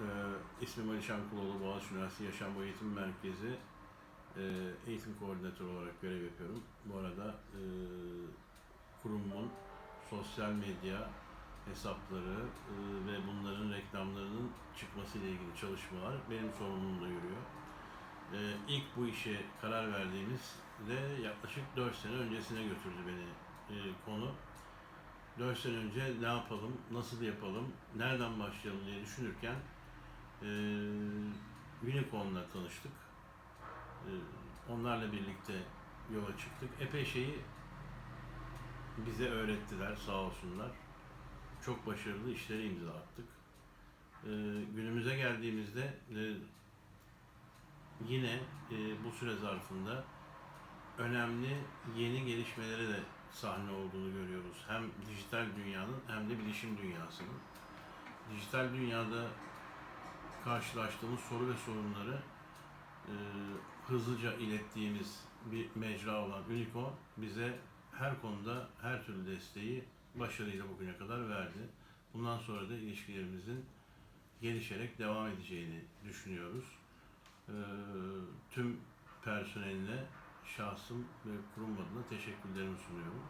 Ee, ismim Alişan Kuloğlu, Boğaziçi Üniversitesi Yaşam Boyu Eğitim Merkezi e, eğitim koordinatörü olarak görev yapıyorum. Bu arada e, kurumumun sosyal medya hesapları e, ve bunların reklamlarının çıkması ile ilgili çalışmalar benim sorumluluğumda yürüyor. E, ilk bu işe karar verdiğimizde yaklaşık 4 sene öncesine götürdü beni e, konu. 4 sene önce ne yapalım, nasıl yapalım, nereden başlayalım diye düşünürken e, Unicorn'la tanıştık. E, onlarla birlikte yola çıktık. Epey şeyi bize öğrettiler sağ olsunlar. Çok başarılı işleri imza attık. E, günümüze geldiğimizde e, yine e, bu süre zarfında önemli yeni gelişmelere de sahne olduğunu görüyoruz. Hem dijital dünyanın hem de bilişim dünyasının. Dijital dünyada karşılaştığımız soru ve sorunları e, hızlıca ilettiğimiz bir mecra olan Unicorn bize her konuda her türlü desteği başarıyla bugüne kadar verdi. Bundan sonra da ilişkilerimizin gelişerek devam edeceğini düşünüyoruz. E, tüm personeline şahsım ve kurum adına teşekkürlerimi sunuyorum.